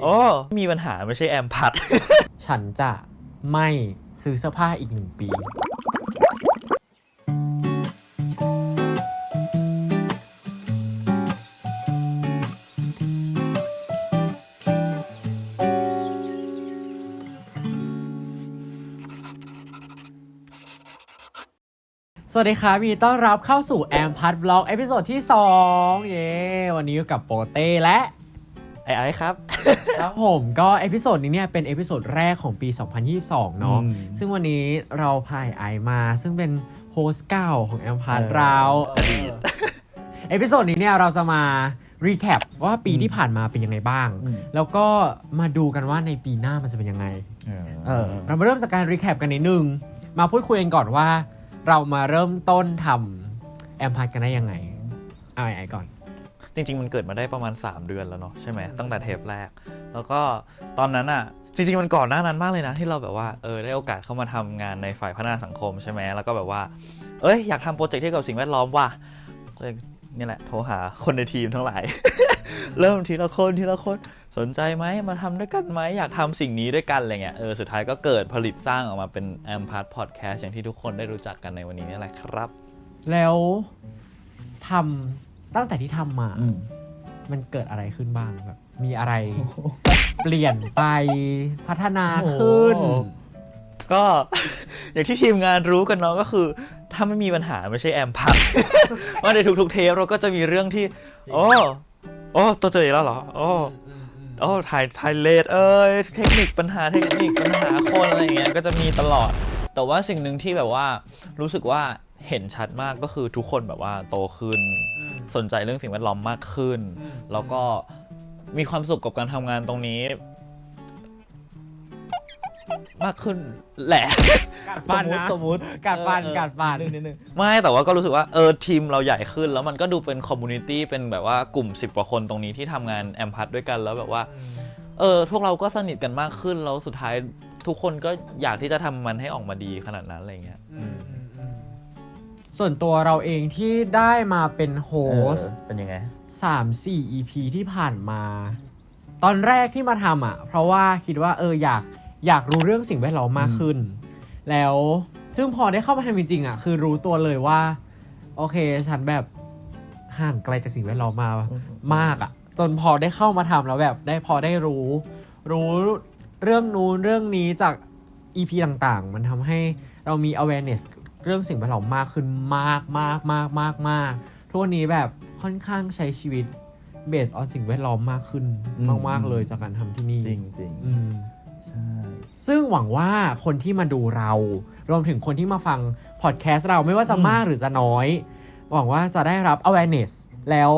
โอ้มีปัญหาไม่ใช่แอมพัด ฉันจะไม่ซื้อเสื้อผ้าอีกหนึ่งปี สวัสดีครับมีต้อนรับเข้าสู่แอมพัดบล็อกเอพิโซดที่ 2 เย้ วันนี้อยู่กับโปเต้และ ไอ้ไอ้ครับ ครับผมก็เอพิโซดนี้เนี่ยเป็นเอพิโซดแรกของปี 2022 เนาะอืม ซึ่งวันนี้เราพายไอมาซึ่งเป็นโฮสต์เก่าของแอมพาร์เออเราอดีตเอพิโซดนี้เนี่ยเราจะมารีแคปว่าปีอืมที่ผ่านมาเป็นยังไงบ้าง อืม แล้วก็มาดูกันว่าในปีหน้ามันจะเป็นยังไง เออเรามาเริ่มจากการรีแคปกันนิดนึง มาพูดคุยกันก่อนว่า เรามาเริ่มต้นทำแอมพาร์กันได้ยังไง เอาไอไอก่อน จริง ๆ มันเกิดมาได้ประมาณ 3 เดือนแล้วเนาะใช่ไหมตั้งแต่เทปแรก แล้วก็ตอนนั้นอะจริง ๆ มันก่อนหน้านั้นมากเลยนะ ที่เราแบบว่าเออได้โอกาสเข้ามาทำงานในฝ่ายพัฒนาสังคมใช่ไหมแล้วก็แบบว่า เอ้ยอยากทำโปรเจกต์เกี่ยวกับสิ่งแวดล้อมว่ะก็เลยนี่แหละโทรหาคนในทีมทั้งหลาย เริ่มทีละคนทีละคนสนใจไหมมาทำด้วยกันไหมอยากทำสิ่งนี้ด้วยกันอะไรเงี้ยเออสุดท้ายก็เกิดผลิตสร้างออกมาเป็นแอมพาร์ตพอดแคสต์อย่างที่ทุกคนได้รู้จักกันในวันนี้นี่แหละครับ แล้วทำ ตั้งแต่ที่ทำมามันเกิดอะไรขึ้นบ้างแบบมีอะไรเปลี่ยนไปพัฒนาขึ้น โอ้ก็ อย่างที่ทีมงานรู้กันเนาะก็คือ ถ้าไม่มีปัญหาไม่ใช่แอมพัดว่าในทุกๆเทปเราก็จะมีเรื่องที่ โอ้โอ้ตัวเจออีกแล้วเหรอโอ้โอ้ถ่ายถ่ายเลทเอ้ยเทคนิคปัญหาเทคนิคปัญหาคนอะไรอย่างเงี้ยก็จะมีตลอด แต่ว่าสิ่งหนึ่งที่แบบว่ารู้สึกว่า เห็นชัดมากก็คือทุกคนแบบว่าโตขึ้น สนใจเรื่องสิ่งแวดล้อมมากขึ้นอืมแล้วก็มีความสุขกับการทำงานตรงนี้ มากขึ้นแหละ กัดฟันนะสมมติกัดฟันเออกัดฟัน นิดนึงนิดนึงไม่แต่ว่าก็รู้สึกว่าเออทีมเราใหญ่ขึ้น แล้วมันก็ดูเป็นคอมมูนิตี้เป็นแบบว่ากลุ่ม 10 กว่าคนตรงนี้ที่ทำงานแอมพัดด้วยกันแล้วแบบว่าเออพวกเราก็สนิทกันมากขึ้นแล้วสุดท้ายทุกคนก็อยากที่จะทำมันให้ออกมาดีขนาดนั้นอะไรเงี้ยอืมอืมอืม ส่วนตัวเราเองที่ได้มาเป็นโฮสต์เป็นยังไงสามสี่ EP ที่ผ่านมา ตอนแรกที่มาทำอะ เพราะว่าคิดว่าเอออยากอยากรู้เรื่องสิ่งแวดล้อมมากขึ้น แล้วซึ่งพอได้เข้ามาทำจริงๆอะ คือรู้ตัวเลยว่า โอเค ฉันแบบห่างไกลจากสิ่งแวดล้อมมามากอะ จนพอได้เข้ามาทำแล้วแบบได้พอได้รู้ รู้เรื่องนู้นเรื่องนี้จาก EP ต่างๆ มันทำให้เรามี awareness เรื่องสิ่งแวดล้อมมากขึ้นมากมากมากมากมากทุกวันนี้แบบค่อนข้างใช้ชีวิตเบสออนสิ่งแวดล้อมมากขึ้นอืมมากๆเลยจากการทำที่นี่จริงจริงอืมใช่ซึ่งหวังว่าคนที่มาดูเรา รวมถึงคนที่มาฟังพอดแคสต์เราไม่ว่าจะมากหรือจะน้อย หวังว่าจะได้รับ awareness แล้ว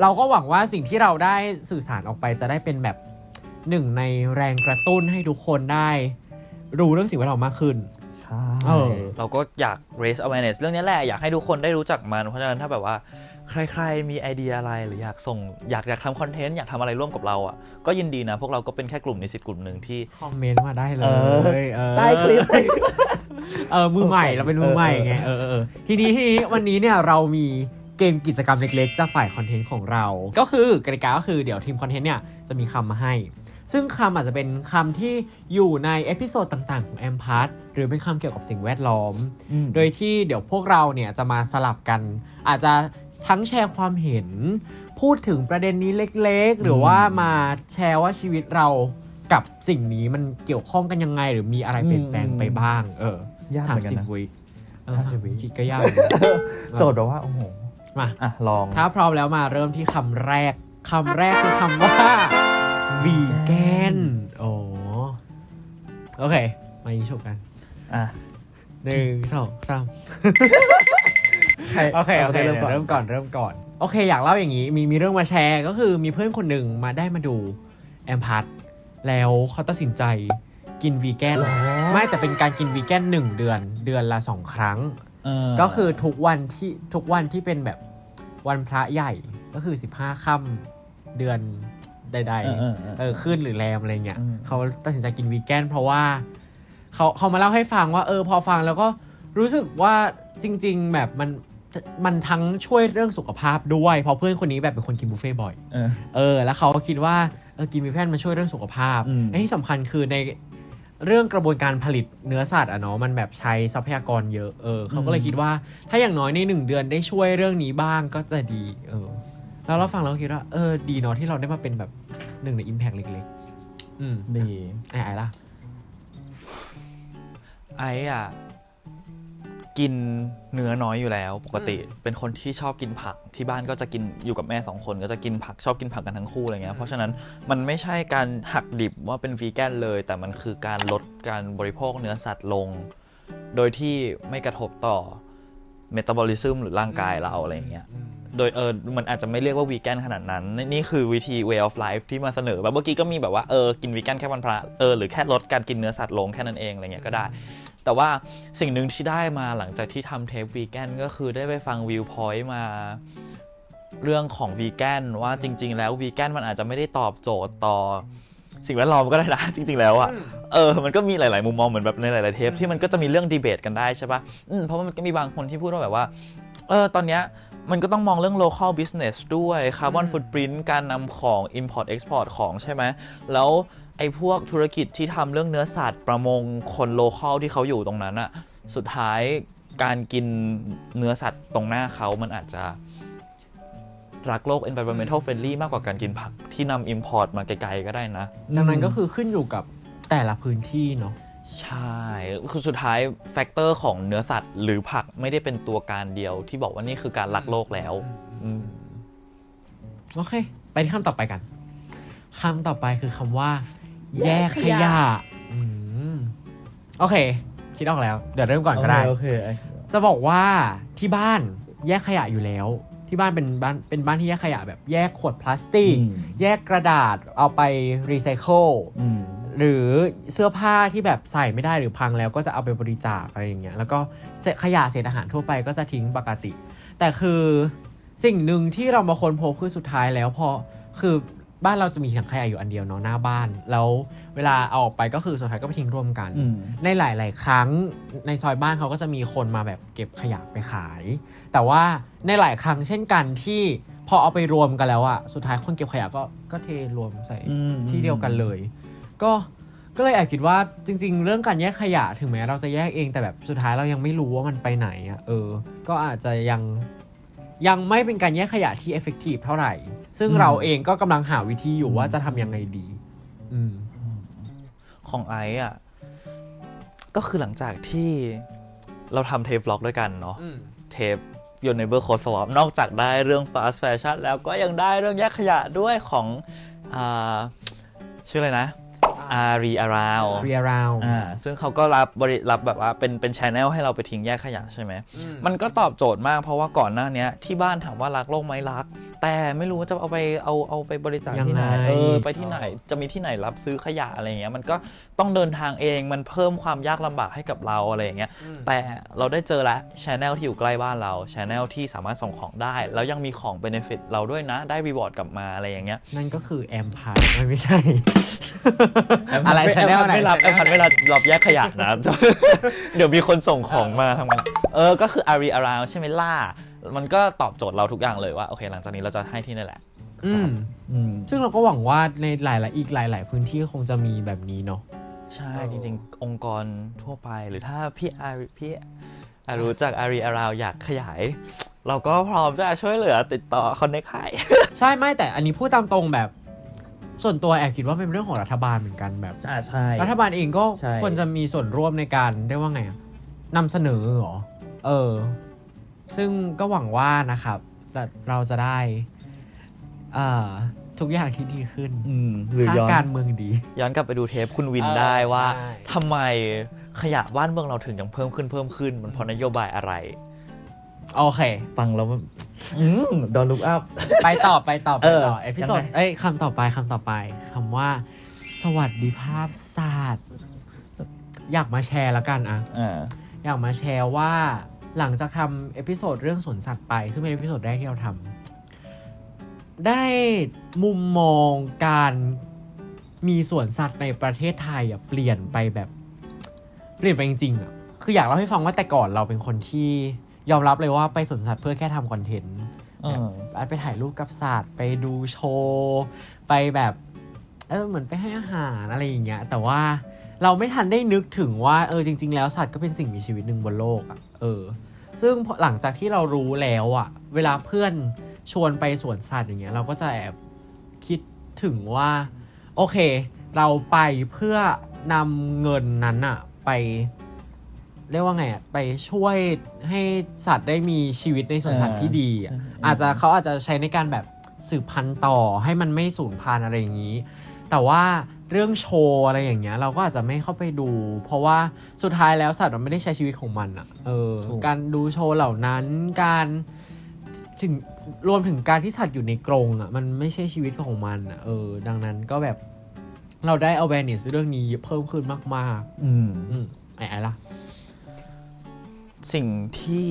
เราก็หวังว่าสิ่งที่เราได้สื่อสารออกไปจะได้เป็นแบบหนึ่งในแรงกระตุ้นให้ทุกคนได้ รู้เรื่องสิ่งแวดล้อมมากขึ้นใช่ เออ เราก็อยาก raise awareness เรื่องนี้แหละ อยากให้ทุกคนได้รู้จักมัน เพราะฉะนั้นถ้าแบบว่าใครๆมีไอเดียอะไรหรืออยากส่งอยากอยากทำคอนเทนต์อยากทำอะไรร่วมกับเราอะก็ยินดีนะ พวกเราก็เป็นแค่กลุ่มนิสิตกลุ่มหนึ่งที่ คอมเมนต์มาได้เลยเออเออได้คลิป เออมือใหม่เราเป็นมือใหม่ไงเออเออเออทีนี้ทีนี้วันนี้เนี่ยเรามีเกมกิจกรรมเล็กๆจากฝ่ายคอนเทนต์ของเรา ก็คือกติกาก็คือเดี๋ยวทีมคอนเทนต์เนี่ยจะมีคำมาให้ ซึ่งคำอาจจะเป็นคำที่อยู่ในเอพิโซดต่างๆ ของแอมพาร์หรือเป็นคำเกี่ยวกับสิ่งแวดล้อมโดยที่เดี๋ยวพวกเราเนี่ยจะมาสลับกัน อาจจะทั้งแชร์ความเห็น พูดถึงประเด็นนี้เล็กๆ หรือว่ามาแชร์ว่าชีวิตเรากับสิ่งนี้มันเกี่ยวข้องกันยังไง หรือมีอะไรเปลี่ยนแปลงไปบ้าง เออยากเหสามมือนกันสิบนะวิเออสามสิบวิ คิดก็ยากอยู่โจทย์แบบว่า โอ้โห มา อะ ลอง ถ้าพร้อมแล้วมาเริ่มที่คำแรกคำแรกคือคำว่า วีแกนโอ้โอเค มายิงฉุบกันอะหนึ่งสองสามใครโอเคโอเคเริ่มก่อนเริ่มก่อนเริ่มก่อน โอเค อยากเล่าอย่างนี้ มีมีเรื่องมาแชร์ ก็คือมีเพื่อนคนหนึ่งมาได้มาดูแอมพัทแล้วเขาตัดสินใจกินวีแกนไม่แต่เป็นการกินวีแกนหนึ่งเดือนเดือนละสองครั้งเออก็คือทุกวันที่ทุกวันที่เป็นแบบวันพระใหญ่ก็คือ15ค่ำเดือน ใดเออเออเออๆเออขึ้นหรือแรมอะไรเงี้ยอืม เขาตัดสินใจกินวีแกนเพราะว่าเขาเขามาเล่าให้ฟังว่า เออพอฟังแล้วก็รู้สึกว่าจริง ๆ แบบมันมันทั้งช่วยเรื่องสุขภาพด้วยเพราะเพื่อนคนนี้แบบเป็นคนกินบุฟเฟ่ต์บ่อย เออ เออแล้วเขาก็คิดว่าเอกินวีแพนมันช่วยเรื่องสุขภาพอืมและที่สำคัญคือในเรื่องกระบวนการผลิตเนื้อสัตว์อะเนาะมันแบบใช้ทรัพยากรเยอะเออเขาก็เลยคิดว่าถ้าอย่างน้อยในหนึ่งเดือนได้ช่วยเรื่องนี้บ้างก็จะดีเออแล้วเราฟังเราก็คิดว่าเออดีเนาะที่เราได้มาเป็นแบบ หนึ่งในอิมแพกเล็กๆ อืมดีไอ้ไอ้ล่ะ ไอ้อะกินเนื้อน้อยอยู่แล้ว ปกติ เป็นคนที่ชอบกินผักที่บ้านก็จะกินอยู่กับแม่สองคน ก็จะกินผักชอบกินผักกันทั้งคู่อะไรเงี้ยเพราะฉะนั้นมันไม่ใช่การหักดิบว่าเป็นวีแกนเลย แต่มันคือการลดการบริโภคเนื้อสัตว์ลง โดยที่ไม่กระทบต่อเมตาบอลิซึมหรือร่างกายเราอะไรอย่างเงี้ย โดยเออมันอาจจะไม่เรียกว่าวีแกนขนาดนั้นนี่นี่คือวิธี way of life ที่มาเสนอแบบเมื่อกี้ก็มีแบบว่าเออกินวีแกนแค่วันพระเออหรือแค่ลดการกินเนื้อสัตว์ลงแค่นั้นเองอะไรเงี้ยก็ได้ แต่ว่าสิ่งหนึ่งที่ได้มาหลังจากที่ทำเทปวีแกนก็คือได้ไปฟังวิวพอยต์มาเรื่องของวีแกนว่าจริง ๆ แล้ววีแกนมันอาจจะไม่ได้ตอบโจทย์ต่อสิ่งแวดล้อมก็ได้นะจริง ๆ แล้วอะเออมันก็มีหลาย ๆ มุมมองเหมือนแบบในหลาย ๆ เทปที่มันก็จะมีเรื่องดีเบตกันได้ใช่ปะอืมเพราะว่ามันก็มีบางคนที่พูดว่าแบบว่าเออตอนเนี้ย มันก็ต้องมองเรื่อง local business ด้วย carbon footprint การนำของ import export ของใช่ไหม แล้วไอ้พวกธุรกิจที่ทำเรื่องเนื้อสัตว์ประมงคน local ที่เขาอยู่ตรงนั้นอะสุดท้ายการกินเนื้อสัตว์ตรงหน้าเขามันอาจจะรักโลก environmental friendly มากกว่าการกินผักที่นำ import มาไกลๆก็ได้นะ ดังนั้นก็คือขึ้นอยู่กับแต่ละพื้นที่เนาะ ใช่คือสุดท้ายแฟกเตอร์ของเนื้อสัตว์ หรือผักไม่ได้เป็นตัวการเดียว ที่บอกว่านี่คือการรักโลกแล้วอืมโอเค ไปที่คำต่อไปกันคำต่อไปคือคำว่า แยกขยะอืมโอเค คิดออกแล้ว เดี๋ยวเริ่มก่อนก็ได้ โอเคจะบอกว่าที่บ้านแยกขยะอยู่แล้ว ที่บ้านเป็นบ้านเป็นบ้านที่แยกขยะแบบแยกขวดพลาสติก อืมแยกกระดาษเอาไปรีไซเคิล อืม หรือเสื้อผ้าที่แบบใส่ไม่ได้หรือพังแล้วก็จะเอาไปบริจาคอะไรอย่างเงี้ยแล้วก็เศษขยะเศษอาหารทั่วไปก็จะทิ้งปกติ แต่คือสิ่งหนึ่งที่เรามาค้นพบคือสุดท้ายแล้วพอคือบ้านเราจะมีถังขยะอยู่อันเดียวเนาะหน้าบ้าน แล้วเวลาเอาออกไปก็คือสุดท้ายก็ไปทิ้งรวมกันอืมในหลาย ๆ ครั้งในซอยบ้านเขาก็จะมีคนมาแบบเก็บขยะไปขาย แต่ว่าในหลายครั้งเช่นกันที่พอเอาไปรวมกันแล้วอะสุดท้ายคนเก็บขยะก็ก็เทรวมใส่อืมที่เดียวกันเลย ก็ก็เลยแอบคิดว่าจริง ๆ เรื่องการแยกขยะถึงแม้เราจะแยกเองแต่แบบสุดท้ายเรายังไม่รู้ว่ามันไปไหนอะเออ ก็อาจจะยังยังไม่เป็นการแยกขยะที่ effective เท่าไหร่ ซึ่งเราเองก็กำลังหาวิธีอยู่ว่าจะทำยังไงดี อืมของไอซ์อะ ก็คือหลังจากที่เราทำเทปบล็อกด้วยกันเนาะเทป Your Neighbor Code Swap นอกจากได้เรื่อง fast fashion แล้วก็ยังได้เรื่องแยกขยะด้วยของอ่าชื่ออะไรนะ อารีอาราวเรียราวอ่าซึ่งเขาก็รับบริรับแบบว่าเป็นเป็นชแนลให้เราไปทิ้งแยกขยะใช่ไหม มันก็ตอบโจทย์มากเพราะว่าก่อนหน้าเนี้ยที่บ้านถามว่ารักโลกไหมรัก แต่ไม่รู้ว่าจะเอาไปเอาเอาไปบริจาคที่ไหนยังไงเออไปที่ไหนจะมีที่ไหนรับซื้อขยะอะไรเงี้ยมันก็ต้องเดินทางเองมันเพิ่มความยากลำบากให้กับเราอะไรอย่างเงี้ยแต่เราได้เจอแล้วชแนลที่อยู่ใกล้บ้านเราชแนลที่สามารถส่งของได้ แล้วยังมีของเบนฟิตเราด้วยนะได้รีวอร์ดกลับมาอะไรอย่างเงี้ยนั่นก็คือแอมพายไม่ใช่อะไรม่ channel ไหน ไม่รับแอมพันไม่รับรับแยกขยะนะ เดี๋ยวมีคนส่งของมาทำไงเออ ก็คืออารีอาราวใช่ไหมล่า มันก็ตอบโจทย์เราทุกอย่างเลยว่า โอเค หลังจากนี้เราจะให้ที่นี่แหละ อืมอืมซึ่งเราก็หวังว่าในหลาย ๆ อีกหลาย ๆ พื้นที่คงจะมีแบบนี้เนาะ ใช่ จริง ๆ องค์กรทั่วไปหรือถ้าพี่อารีพี่อารู้จากอารีอาราวอยากขยาย เราก็พร้อมจะช่วยเหลือติดต่อคอนเนคให้ ใช่ไม่แต่อันนี้พูดตามตรงแบบ ส่วนตัวแอบคิดว่าเป็นเรื่องของรัฐบาลเหมือนกันแบบอ่าใช่ รัฐบาลเองก็ใช่ ควรจะมีส่วนร่วมในการได้ว่าไงอะนำเสนอเหรอ เออ ซึ่งก็หวังว่านะครับจะเราจะได้เอ่อทุกอย่างที่ดีขึ้นอืมหรือถ้าย้อนการเมืองดี ย้อนกลับไปดูเทปคุณวินเออได้ว่าใช่ทำไมขยะบ้านเมืองเราถึงยังเพิ่มขึ้นเพิ่มขึ้น มันเพราะนโยบายอะไร โอเค ฟังแล้วมันอืมดอนลุกอัพ ไปต่อไปต่อไปเออต่อเอพิโซดยังไงเอ้ยคำต่อไปคำต่อไปคำว่า สวัสดิภาพศาสตร์ อยากมาแชร์แล้วกันอะอ่าอยากมาแชร์ว่าหลังจากทำเอพิโซดเรื่องสวนสัตว์ไป ซึ่งเป็นเอพิโซดแรกที่เราทำได้มุมมองการมีสวนสัตว์ในประเทศไทยอะเปลี่ยนไปแบบ เปลี่ยนไปจริงๆอะคืออยากเล่าให้ฟังว่าแต่ก่อนเราเป็นคนที่ ยอมรับเลยว่าไปสวนสัตว์เพื่อแค่ทำคอนเทนต์เออแบบไปถ่ายรูปกับสัตว์ไปดูโชว์ไปแบบเออเหมือนไปให้อาหารอะไรอย่างเงี้ย แต่ว่าเราไม่ทันได้นึกถึงว่าเออจริง ๆ แล้วสัตว์ก็เป็นสิ่งมีชีวิตหนึ่งบนโลกอะเออ ซึ่งพอหลังจากที่เรารู้แล้วอะเวลาเพื่อนชวนไปสวนสัตว์อย่างเงี้ยเราก็จะแอบคิดถึงว่า โอเค เราไปเพื่อนำเงินนั้นอะไป เรียกว่าไงอะไปช่วยให้สัตว์ได้มีชีวิตในสวนสัตว์ที่ดีอะอาจจะเขาอาจจะใช้ในการแบบสืบพันธุ์ต่อให้มันไม่สูญพันธุ์อะไรอย่างนี้ แต่ว่าเรื่องโชว์อะไรอย่างเงี้ยเราก็อาจจะไม่เข้าไปดู เพราะว่าสุดท้ายแล้วสัตว์มันไม่ได้ใช้ชีวิตของมันอะเออถูกการดูโชว์เหล่านั้นการถึงรวมถึงการที่สัตว์อยู่ในกรงอะมันไม่ใช่ชีวิตของมันอะเออ ดังนั้นก็แบบเราได้ awareness เรื่องนี้เพิ่มขึ้นมากอืมๆอืมไอ้ไอ้ล่ะ สิ่งที่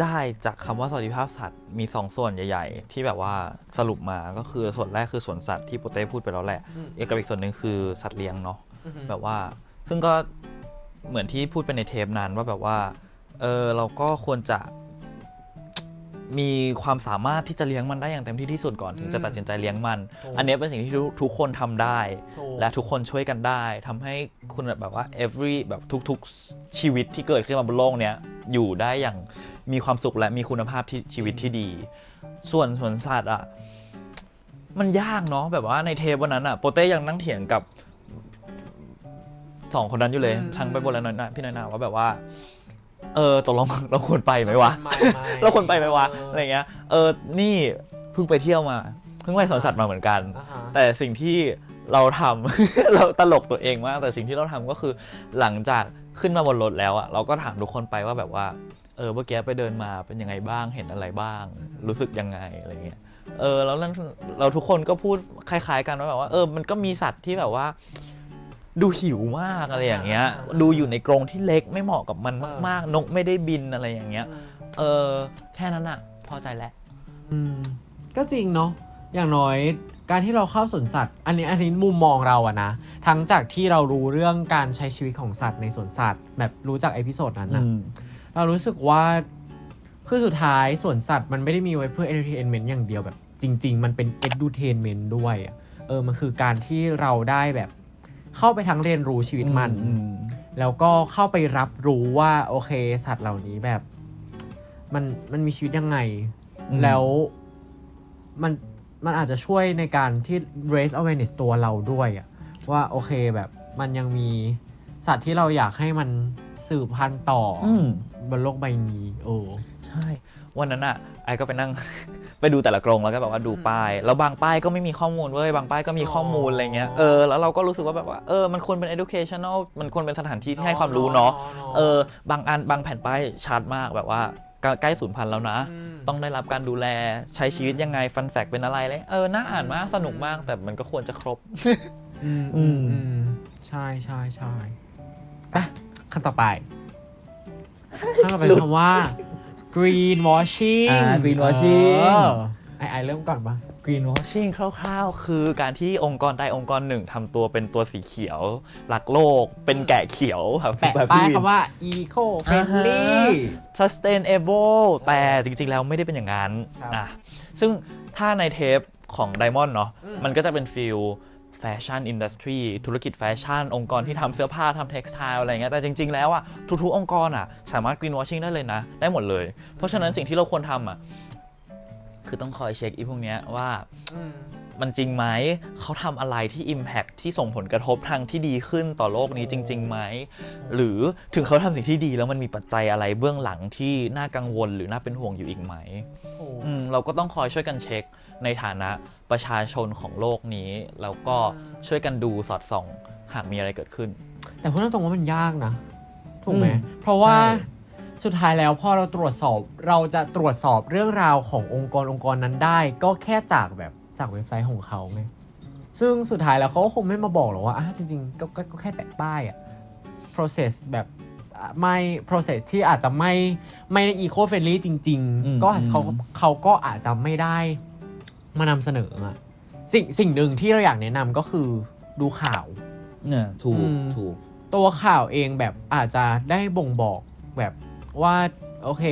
ได้จากคำว่าสวัสดิภาพสัตว์มีสองส่วนใหญ่ ๆ ที่แบบว่าสรุปมาก็คือส่วนแรกคือสวนสัตว์ที่โปเต้พูดไปแล้วแหละอืมเอกบอีกส่วนหนึ่งคือสัตว์เลี้ยงเนาะแบบว่า ซึ่งก็เหมือนที่พูดไปในเทปนั้นว่าแบบว่าเออเราก็ควรจะ มีความสามารถที่จะเลี้ยงมันได้อย่างเต็มที่ที่สุดก่อนถึงจะอืมตัดสินใจเลี้ยงมันถูกอันเนี้ยเป็นสิ่งที่ทุกทุกคนทำได้ ถูก และทุกคนช่วยกันได้ทำให้คุณแบบว่า every แบบทุกๆชีวิตที่เกิดขึ้นมาบนโลกเนี้ยอยู่ได้อย่างมีความสุขและมีคุณภาพที่ชีวิตที่ดี ส่วนสวนสัตว์อะ มันยากเนาะแบบว่าในเทปวันนั้นอะโปเต้ยังนั่งเถียงกับสองคนนั้นอยู่เลย อืม ทั้งไปบนและน้อยหนาพี่น้อยหนาว่าแบบว่า เออตกลงเราควรไปไหมวะไม่ไม่เราควรไปไหมวะเอะไรเงี้ย เออ นี่เพิ่งไปเที่ยวมา เพิ่งไปสวนสัตว์มาเหมือนกันอ่าฮะแต่สิ่งที่เราทำ เราตลกตัวเองมาก แต่สิ่งที่เราทำก็คือหลังจากขึ้นมาบนรถแล้วอะเราก็ถามทุกคนไปว่าแบบว่า เออเมื่อกี้ไปเดินมาเป็นยังไงบ้าง เห็นอะไรบ้าง รู้สึกยังไงอะไรเงี้ย เออแล้วนั่นเราทุกคนก็พูดคล้าย ๆ กันว่าแบบว่า เออ มันก็มีสัตว์ที่แบบว่า ดูหิวมากอะไรอย่างเงี้ย ดูอยู่ในกรงที่เล็กไม่เหมาะกับมันมากๆ นกไม่ได้บินอะไรอย่างเงี้ย เออแค่นั้นอะพอใจแล้ว อืมก็จริงเนาะอย่างน้อยการที่เราเข้าสวนสัตว์ อันนี้อันนี้มุมมองเราอะนะทั้งจากที่เรารู้เรื่องการใช้ชีวิตของสัตว์ในสวนสัตว์ แบบรู้จากเอพิโซดนั้นนะเรารู้สึกว่าคือสุดท้ายสวนสัตว์มันไม่ได้มีไว้เพื่อ entertainment อย่างเดียวแบบ จริง ๆ มันเป็น edutainment ด้วยอะเออมันคือการที่เราได้แบบ เข้าไปทั้งเรียนรู้ชีวิตมัน แล้วก็เข้าไปรับรู้ว่าโอเค สัตว์เหล่านี้แบบ มันมันมีชีวิตยังไงอืมแล้วมันมันอาจจะช่วยในการที่ raise awareness ตัวเราด้วยอะว่าโอเคแบบมันยังมีสัตว์ที่เราอยากให้มันสืบพันธุ์ต่ออมบนโลกใบนี้ โอ้ใช่ วันนั้นอะไอก็ไปนั่ง ไปดูแต่ละกรงแล้วก็แบบว่าดูป้าย แล้วบางป้ายก็ไม่มีข้อมูลเว้ยบางป้ายก็มีข้อมูลอะไรเงี้ยเออแล้วเราก็รู้สึกว่าแบบว่าเออมันควรเป็น educational มันควรเป็นสถานที่ที่ให้ความรู้เนาะเออบางอันบางแผ่นป้ายชัดมากแบบว่าใกล้ใกล้สูญพันธุ์แล้วนะ ต้องได้รับการดูแลใช้ชีวิตยังไงฟันแฟกเป็นอะไรเลยเออน่าอ่านมากสนุกมากแต่มันก็ควรจะครบอืมอือืมมอืมใช่ใช่ใช่ไปคำต่อไปคำต่อไปหลุดคำว่า green washing อ่า greenwashing ไอไอเริ่มก่อนปะ greenwashing คร่าวๆ คือการที่องค์กรใดองค์กรหนึ่งทำตัวเป็นตัวสีเขียวรักโลก เป็นแกะเขียวครับแปะแบบป้ายพี่วินคำว่า eco friendly sustainable แต่จริงๆ แล้วไม่ได้เป็นอย่างนั้นครับอะซึ่งถ้าในเทปของ Diamond เนาะอืมมันก็จะเป็นฟิล แฟชั่นอินดัสทรีธุรกิจแฟชั่น องค์กรที่ทำเสื้อผ้าทำเท็กซ์ไทล์อะไรเงี้ยแต่จริง ๆ แล้วอะทุกๆองค์กรอะสามารถ greenwashing ได้เลยนะ ได้หมดเลย เพราะฉะนั้นสิ่งที่เราควรทำอะคือต้องคอยเช็คอีพวกเนี้ยว่า มันจริงไหม เขาทำอะไรที่ Impact ที่ส่งผลกระทบทางที่ดีขึ้นต่อโลกนี้จริงๆไหม หรือถึงเขาทำสิ่งที่ดีแล้วมันมีปัจจัยอะไรเบื้องหลังที่น่ากังวลหรือน่าเป็นห่วงอยู่อีกไหมอืมเราก็ต้องคอยช่วยกันเช็คในฐานะประชาชนของโลกนี้ แล้วก็ช่วยกันดูสอดส่อง หากมีอะไรเกิดขึ้น แต่พูดตรงๆว่ามันยากนะถูกไหมอืมเพราะว่าใช่สุดท้ายแล้วพอเราตรวจสอบเราจะตรวจสอบเรื่องราวขององค์กรองค์กรนั้นได้ ก็แค่จากแบบ จากเว็บไซต์ของเขาไงซึ่งสุดท้ายแล้วเขาก็คงไม่มาบอกหรอกว่าอะจริงๆก็ก็ก็แค่แปะป้ายอะ process แบบอะไม่ process ที่อาจจะไม่ไม่ eco friendly จริง อืมๆ ก็อาจอืมเขาเขาก็อาจจะไม่ได้มานำเสนออะสิ่งสิ่งหนึ่งที่เราอยากแนะนำก็คือดูข่าว เนี่ยถูกอืม ถูก ตัวข่าวเองแบบอาจจะได้บ่งบอกแบบว่า โอเค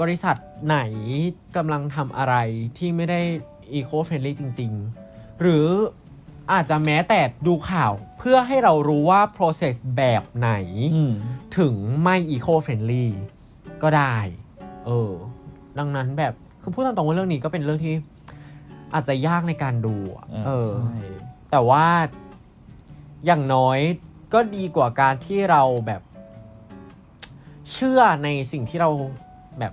บริษัทไหนกำลังทำอะไรที่ไม่ได้ eco friendly จริง ๆ หรืออาจจะแม้แต่ดูข่าวเพื่อให้เรารู้ว่า process แบบไหนอืมถึงไม่ eco friendly ก็ได้ เออ ดังนั้นแบบคือพูดตามตรงว่าเรื่องนี้ก็เป็นเรื่องที่อาจจะยากในการดูอะเออใช่แต่ว่าอย่างน้อยก็ดีกว่าการที่เราแบบเชื่อในสิ่งที่เราแบบ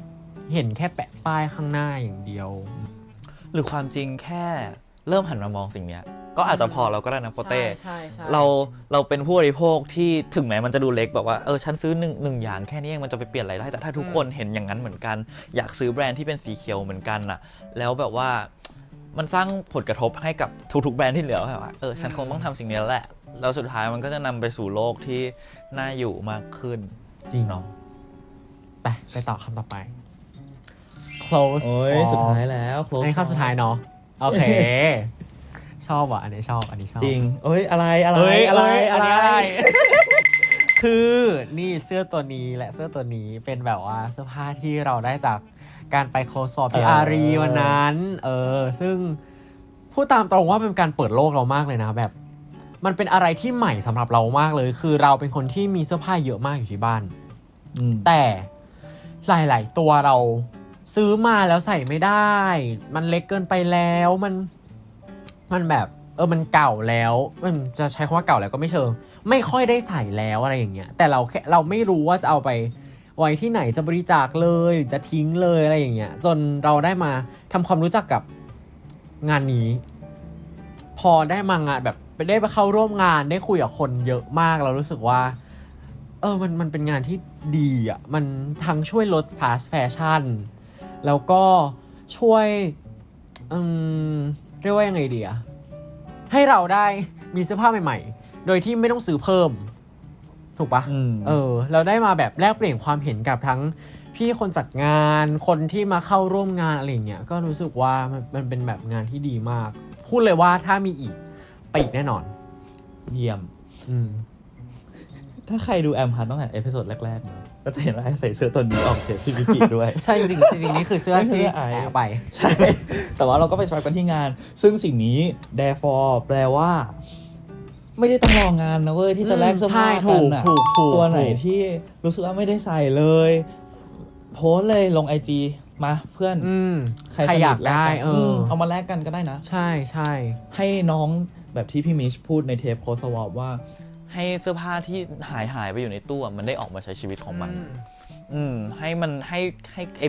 เห็นแค่แปะป้ายข้างหน้าอย่างเดียวห รือความจริงแค่เริ่มหันมามองสิ่งเนี้ย ก็อาจจะพอเราก็ได้นะโปเต้ ใช่ใช่เราเราเป็นผู้บริโภคที่ถึงแม้มันจะดูเล็กแบบว่าเออฉันซื้อหนึ่งหนึ่งอย่างแค่นี้เองมันจะไปเปลี่ยนอะไรได้แต่ถ้าทุกคนเห็นอย่างนั้นเหมือนกัน อยากซื้อแบรนด์ที่เป็นสีเขียวเหมือนกันน่ะ แล้วแบบว่ามันสร้างผลกระทบให้กับทุกๆแบรนด์ที่เหลือแบบว่าเออฉันคงต้องทำสิ่งนี้แล้วแหละแล้วสุดท้ายมันก็จะนำไปสู่โลกที่น่าอยู่มากขึ้นจริง เนาะ ไปไปต่อคำต่อไป close โอ้ย for สุดท้ายแล้ว close อันนี้คำสุดท้ายเนาะโอเค ชอบว่ะอันนี้ชอบอันนี้ชอบจริงเอ้ย อะไร อะไร เฮ้ยอะไรเอ้ยอะไรนนี้อะไร คือนี่เสื้อตัวนี้และเสื้อตัวนี้เป็นแบบว่าเสื้อผ้าที่เราได้จากการไปโคสอบที่เอออารีวันนั้น เออ ซึ่งพูดตามตรงว่าเป็นการเปิดโลกเรามากเลยนะแบบ มันเป็นอะไรที่ใหม่สำหรับเรามากเลย คือเราเป็นคนที่มีเสื้อผ้าเยอะมากอยู่ที่บ้านอืมแต่หลาย ๆ ตัวเรา ซื้อมาแล้วใส่ไม่ได้ มันเล็กเกินไปแล้วมันมันแบบเออมันเก่าแล้วมันจะใช้คำว่าเก่าแล้วก็ไม่เชิง ไม่ค่อยได้ใส่แล้วอะไรอย่างเงี้ยแต่เราแค่เราไม่รู้ว่าจะเอาไปไว้ที่ไหนจะบริจาคเลยหรือจะทิ้งเลยอะไรอย่างเงี้ยจนเราได้มาทำความรู้จักกับงานนี้ พอได้มางานแบบได้ไปเข้าร่วมงานได้คุยกับคนเยอะมากเรารู้สึกว่า เออมันมันเป็นงานที่ดีอะมันทั้งช่วยลด fast fashion แล้วก็ช่วยอืมเรียกว่ายังไงดีอะให้เราได้มีเสื้อผ้าใหม่ ๆ โดยที่ไม่ต้องซื้อเพิ่ม ถูกปะอืมเออ เราได้มาแบบแลกเปลี่ยนความเห็นกับทั้งพี่คนจัดงานคนที่มาเข้าร่วมงานอะไรอย่างเงี้ยก็รู้สึกว่ามันมันเป็นแบบงานที่ดีมาก พูดเลยว่าถ้ามีอีกไปอีกแน่นอน เยี่ยม อืมถ้าใครดูแอมพันตั้งแต่เอพิโซดแรกๆเนอะ ก็จะเห็นว่าไอ้ใส่เสื้อตัวนี้ออกเทปพิพิกิด้วย ใช่จริงๆจริงๆนี่คือเสื้อที่เสื้อไอแอบไป ใช่ แต่ว่าเราก็ไปสวายกันที่งาน ซึ่งสิ่งนี้ therefore แปลว่า ไม่ได้ต้องรองานนะเว้ยที่จะแลกเสื้อผ้าใช่กัถูนกอะถูกถูกตัวไหนถูก ที่รู้สึกว่าไม่ได้ใส่เลย โพสต์เลยลงไอจีมาเพื่อนอืมใครใครอยากสนิทแลได้กันเอมอ เอามาแลกกันก็ได้นะ ใช่ใช่ให้น้องแบบที่พี่มิชพูดในเทปโคสวอปว่า ให้เสื้อผ้าที่หายหายไปอยู่ในตู้อะมันได้ออกมาใช้ชีวิตของมัน อืมให้มันให้ให้ไอ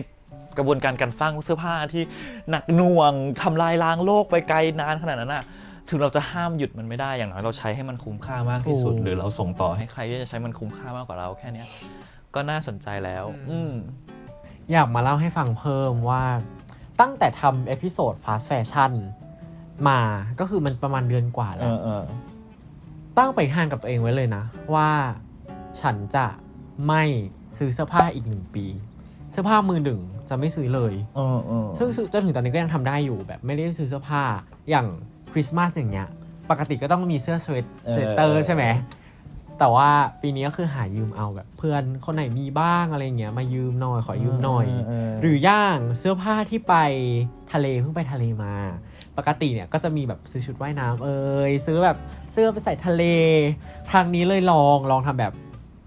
กระบวนการการสร้างเสื้อผ้าที่หนักหน่วงทำลายล้างโลกไปไกลนานขนาดนั้นน่ะถึงเราจะห้ามหยุดมันไม่ได้อย่างน้อยเราใช้ให้มันคุ้มค่ามากที่สุดถูกหรือเราส่งต่อให้ใครที่จะใช้มันคุ้มค่ามากกว่าเราแค่เนี้ยก็น่าสนใจแล้ว อืมอยากมาเล่าให้ฟังเพิ่มว่าตั้งแต่ทำเอพิโซด fast fashion มาก็คือมันประมาณเดือนกว่าเอแล้ว อเออ ตั้งไปทานกับตัวเองไว้เลยนะ ว่าฉันจะไม่ซื้อเสื้อผ้าอีกหนึ่งปี เสื้อผ้ามือหนึ่งจะไม่ซื้อเลยเออเออซึ่งจนถึงตอนนี้ก็ยังทำได้อยู่แบบไม่ได้ซื้อเสื้อผ้าอย่างคริสต์มาสอย่างเงี้ย ปกติก็ต้องมีเสื้อสเวตสเวตเตอร์ใช่ไหม แต่ว่าปีนี้ก็คือหายืมเอาแบบเพื่อนคนไหนมีบ้างอะไรเงี้ยมายืมหน่อยขอยืมหน่อย เเหรือย่างเสื้อผ้าที่ไปทะเลเพิ่งไปทะเลมา ปกติเนี่ยก็จะมีแบบซื้อชุดว่ายน้ำเอยซื้อแบบเสื้อไปใส่ทะเลครั้งนี้เลยลองลองทำแบบ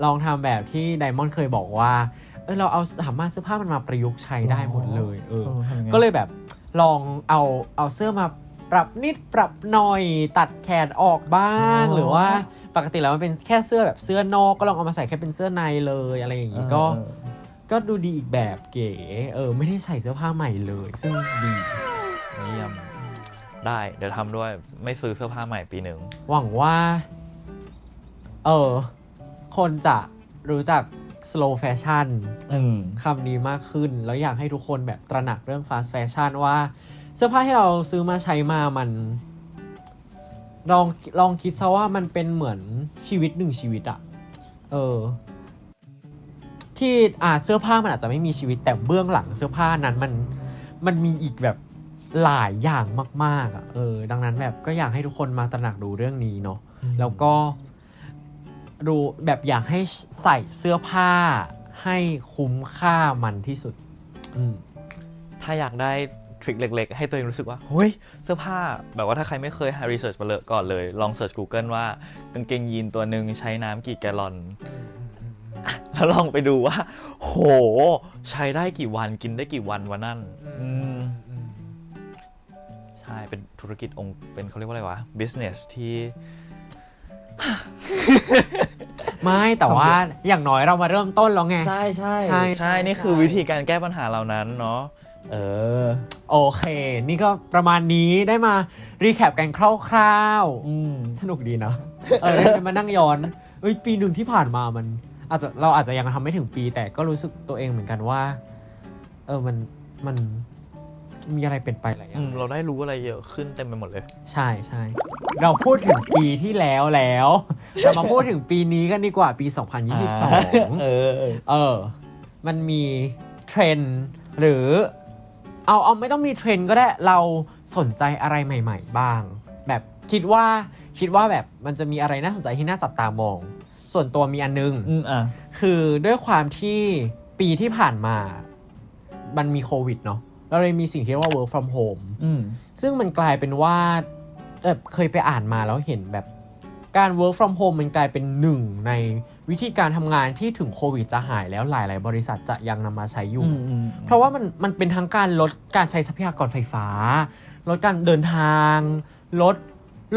ลองทำแบบที่ไดมอนด์เคยบอกว่าเออเราเอาสามารถเสื้อผ้ามันมาประยุกต์ใช้ได้หมดเลยเออเออทำยังไงก็เลยแบบลองเอาเอาเสื้อมาปรับนิดปรับหน่อยตัดแขนออกบ้างอ๋อหรือว่าปกติแล้วมันเป็นแค่เสื้อแบบเสื้อนอกก็ลองเอามาใส่แค่เป็นเสื้อในเลยอะไรอย่างงี้ก็เออก็ดูดีอีกแบบเก๋ เออ ไม่ได้ใส่เสื้อผ้าใหม่เลย ซึ่งดีเยี่ยม ได้ เดี๋ยวทำด้วยไม่ซื้อเสื้อผ้าใหม่ปีหนึ่งหวังว่า เออ คนจะรู้จัก slow fashion อืม คำนี้มากขึ้น แล้วอยากให้ทุกคนแบบตระหนักเรื่อง fast fashion ว่า เสื้อผ้าที่เราซื้อมาใช้มามัน ลองลองคิดซะว่ามันเป็นเหมือนชีวิตหนึ่งชีวิตอะเออ ที่อ่าเสื้อผ้ามันอาจจะไม่มีชีวิตแต่เบื้องหลังเสื้อผ้านั้นมันมันมีอีกแบบ หลายอย่างมากๆอะเออ ดังนั้นแบบก็อยากให้ทุกคนมาตระหนักดูเรื่องนี้เนาะแล้วก็ดูแบบอยากให้ใส่เสื้อผ้าให้คุ้มค่ามันที่สุด อืมถ้าอยากได้ทริคเล็ก ๆ ให้ตัวเองรู้สึกว่า เฮ้ย เสื้อผ้า แบบว่าถ้าใครไม่เคยหารีเสิร์ชมาเลยก่อนเลย ลองเสิร์ช Google ว่ากางเกงยีนตัวหนึ่งใช้น้ำกี่แกลลอน แล้วลองไปดูว่า โห ใช้ได้กี่วันกินได้กี่วันวันนั่นอืมใช่เป็น ธุรกิจองค์เป็นเขาเรียกว่าอะไรวะ business ที่ ไม่แต่ว่าอย่างน้อยเรามาเริ่มต้นแล้วไง ใช่ใช่ใช่ ใช่นี่คือวิธีการแก้ปัญหาเหล่านั้นเนาะเออ โอเค นี่ก็ประมาณนี้ได้มารีแคปกันคร่าวอืม ๆ สนุกดีนะเออได้มานั่งย้อนเอ้ยปีหนึ่งที่ผ่านมามัน อาจจะเราอาจจะยังทำไม่ถึงปี แต่ก็รู้สึกตัวเองเหมือนกันว่า เออมันมัน มีอะไรเปลี่ยนไปหลายอย่าอืงมเราได้รู้อะไรเยอะขึ้นเต็มไปหมดเลย ใช่ใช่เราพูดถึงปีที่แล้วแล้ว เรามาพูดถึงปีนี้กันดีกว่าปี 2022เออ เออ มันมีเทรนด์หรือ เอาเอาไม่ต้องมีเทรนด์ก็ได้เราสนใจอะไรใหม่ ๆ บ้าง แบบคิดว่าคิดว่าแบบมันจะมีอะไรน่าสนใจที่น่าจับตามอง ส่วนตัวมีอันนึง อืมอะ คือด้วยความที่ปีที่ผ่านมา มันมีโควิดเนาะ เราเลยมีสิ่งที่เรียกว่า work from home อืมซึ่งมันกลายเป็นว่าเออเคยไปอ่านมาแล้วเห็นแบบการ work from home มันกลายเป็นหนึ่งในวิธีการทำงานที่ถึงโควิดจะหายแล้วหลาย ๆ บริษัทจะยังนำมาใช้อยู่อืมอืมเพราะว่ามันมันเป็นทั้งการลดการใช้ทรัพยากรไฟฟ้า ลดการเดินทาง ลด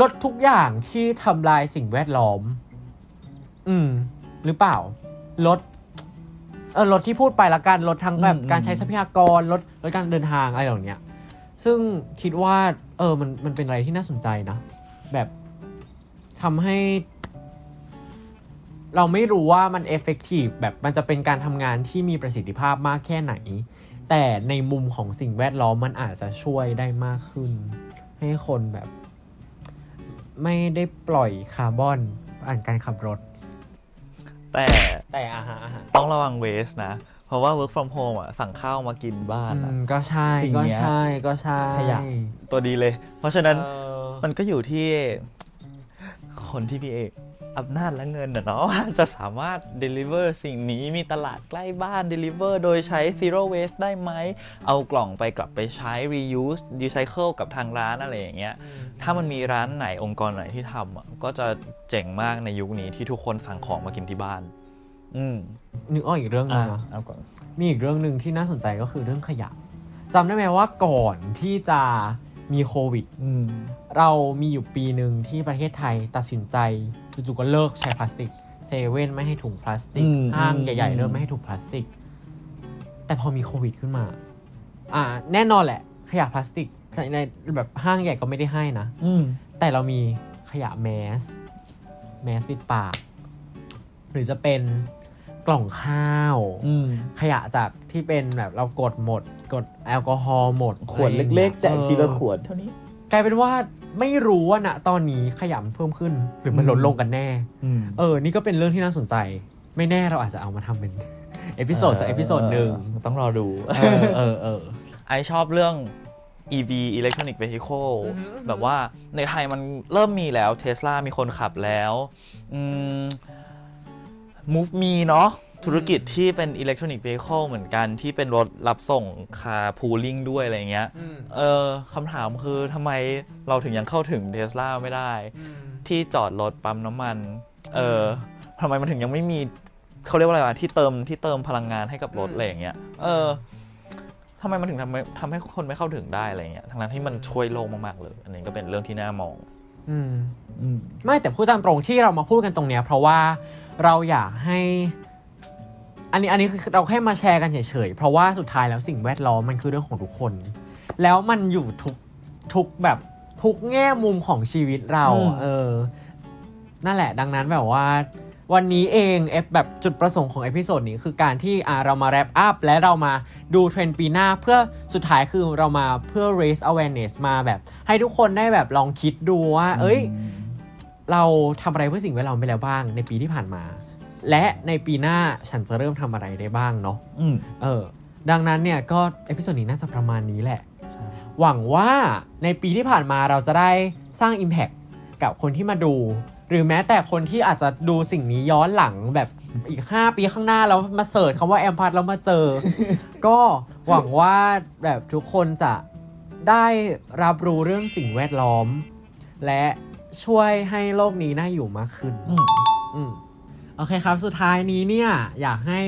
ลดทุกอย่างที่ทำลายสิ่งแวดล้อม อืม หรือเปล่า ลด เออลดที่พูดไปละกันลดทั้งแบบการใช้ทรัพยากรลดลดการเดินทางอะไรเหล่าเนี้ยซึ่งคิดว่าเออมันมันเป็นอะไรที่น่าสนใจนะ แบบทำให้ เราไม่รู้ว่ามันเอฟเฟกตีฟแบบมันจะเป็นการทำงานที่มีประสิทธิภาพมากแค่ไหน แต่ในมุมของสิ่งแวดล้อมมันอาจจะช่วยได้มากขึ้น ให้คนแบบ ไม่ได้ปล่อยคาร์บอนผ่านการขับรถ แต่แต่อาหารอาหาร ต้องระวังเวสนะ เพราะว่า work from home อะสั่งข้าวมากินบ้านอือะมก็ใช่สิ่งก็เนี้ย ใช่ก็ใช่ขยะ ตัวดีเลย เพราะฉะนั้นเออมันก็อยู่ที่ คนที่มีอำนาจและเงินนะเนาะว่าจะสามารถ deliver สิ่งนี้มีตลาดใกล้บ้าน deliver โดยใช้ zero waste ได้ไหม เอากล่องไปกลับไปใช้ reuse recycle กับทางร้านอะไรอย่างเงี้ยถ้ามันมีร้านไหนองค์กรไหนที่ทำอะก็จะเจ๋งมากในยุคนี้ที่ทุกคนสั่งของมากินที่บ้าน อืมนึกออกอีกเรื่องหนึอะงนะเอาก่อนมีอีกเรื่องหนึ่งที่น่าสนใจก็คือเรื่องขยะจำได้ไหมว่าก่อนที่จะมีโควิดอืมเรามีอยู่ปีหนึ่งที่ประเทศไทยตัดสินใจ จู่ๆก็เลิกใช้พลาสติกเซเว่นไม่ให้ถุงพลาสติกอืมห้างอืมใหญ่ อืมๆเริ่มไม่ให้ถุงพลาสติก แต่พอมีโควิดขึ้นมา อ่า แน่นอนแหละ ขยะพลาสติกในแบบห้างใหญ่ก็ไม่ได้ให้นะ อืม แต่เรามีขยะแมส แมสปิดปาก หรือจะเป็นกล่องข้าว อืม ขยะจากที่เป็นแบบเรากดหมด กดแอลกอฮอล์หมดขวดอะไรอย่างเล็งี้กยๆแจกทีละเออขวดเท่านี้ กลายเป็นว่า ไม่รู้ว่าณตอนนี้ขยะมันเพิ่มขึ้น หรือมันลดลงกันแน่ อืม เออ นี่ก็เป็นเรื่องที่น่าสนใจ ไม่แน่เราอาจจะเอามาทำเป็น เอพิโซดสักเอพิโซดหนึ่งต้องรอดู เออเออเออ ไอชอบเรื่อง EV Electronic Vehicle อือฮึอือฮึแบบว่าในไทยมันเริ่มมีแล้ว Tesla มีคนขับแล้วอืม Move Me เนาะ ธุรกิจที่เป็น Electronic Vehicle เหมือนกันที่เป็นรถรับส่งคาร์พูลิงด้วยอะไรเงี้ยเออคำถามคือทำไมเราถึงยังเข้าถึง Tesla ไม่ได้ ที่จอดรถปั๊มน้ำมัน เออทำไมมันถึงยังไม่มีเขาเรียกว่าอะไรวะที่เติมที่เติมพลังงานให้กับรถอืม อะไรอย่างเงี้ย เออทำไมมันถึงทำให้ทำให้คนไม่เข้าถึงได้อะไรเงี้ย ทั้งนั้นที่มันช่วยโลกมากๆเลย อันนี้ก็เป็นเรื่องที่น่ามอง อืมอืมไม่แต่พูดตามตรงที่เรามาพูดกันตรงเนี้ยเพราะว่าเราอยากให้ อันนี้อันนี้คือเราแค่มาแชร์กันเฉยๆ เพราะว่าสุดท้ายแล้วสิ่งแวดล้อมมันคือเรื่องของทุกคน แล้วมันอยู่ทุกทุกแบบทุกแง่มุมของชีวิตเรา อืม เออ นั่นแหละ ดังนั้นแบบว่า วันนี้เองเอฟแบบจุดประสงค์ของเอพิโซดนี้คือการที่อ่าเรามาแรปอัพและเรามาดูเทรนด์ปีหน้า เพื่อสุดท้ายคือเรามาเพื่อ raise awareness มาแบบ ให้ทุกคนได้แบบลองคิดดูว่า เอ้ย เราทำอะไรเพื่อสิ่งแวดล้อมไปแล้วบ้างในปีที่ผ่านมา และในปีหน้าฉันจะเริ่มทำอะไรได้บ้างเนาะอืมเออดังนั้นเนี่ยก็เอพิโซดนี้น่าจะประมาณนี้แหละ ใช่หวังว่าในปีที่ผ่านมาเราจะได้สร้าง Impact กับคนที่มาดู หรือแม้แต่คนที่อาจจะดูสิ่งนี้ย้อนหลังแบบอีก 5 ปีข้างหน้าแล้วมาเสิร์ชคำว่าแอมพัทแล้วมาเจอ ก็หวังว่าแบบทุกคนจะได้รับรู้เรื่องสิ่งแวดล้อม และช่วยให้โลกนี้น่าอยู่มากขึ้น อืม อืม โอเคครับ สุดท้ายนี้เนี่ยอยากให้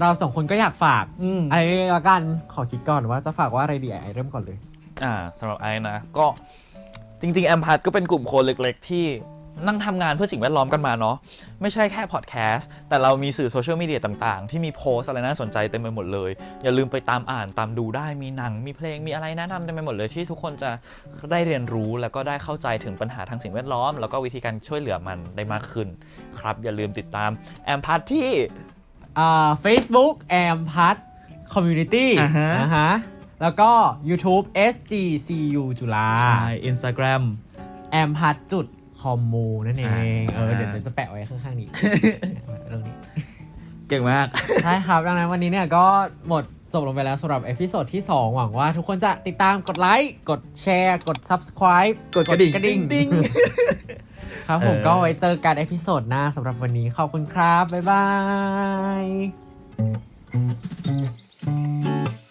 เราสองคนก็อยากฝากอืม อะไรละกันขอคิดก่อนว่าจะฝากว่าอะไรดีไอเริ่มก่อนเลย อ่าสำหรับไอ้นะ ก็จริงๆแอมพัทก็เป็นกลุ่มคนเล็กๆ ที่ นั่งทำงานเพื่อสิ่งแวดล้อมกันมาเนาะไม่ใช่แค่พอดแคสต์แต่เรามีสื่อโซเชียลมีเดียต่างๆ ที่มีโพสต์อะไรน่าสนใจเต็มไปหมดเลย อย่าลืมไปตามอ่านตามดูได้มีหนัง มีเพลงมีอะไรแนะนำเต็มไปหมดเลยที่ทุกคนจะได้เรียนรู้แล้วก็ได้เข้าใจถึงปัญหาทางสิ่งแวดล้อม แล้วก็วิธีการช่วยเหลือมันได้มากขึ้น ครับอย่าลืมติดตามแอมพัทที่ อ่า Facebook แอมพัทคอมมูนิตี้อ่าฮะฮะ แล้วก็ YouTube SGCU จุฬา Instagram แอมพัทจุด คอมมูนั่นเองอ่าเออเดี๋ยวเดี๋ยวจะแปะไว้ข้างๆนี้เรื่องนี้เก่งมาก ใช่ครับ ดังนั้นวันนี้เนี่ยก็หมดจบลงไปแล้วสำหรับเอพิโซดที่ 2 หวังว่าทุกคนจะติดตามกดไลค์ กดแชร์ กด Subscribe กดกระดิ่งกระดิ่งติ๊งครับผมเออก็ไว้เจอกันเอพิโซดหน้าสำหรับวันนี้ขอบคุณครับ บ๊ายบาย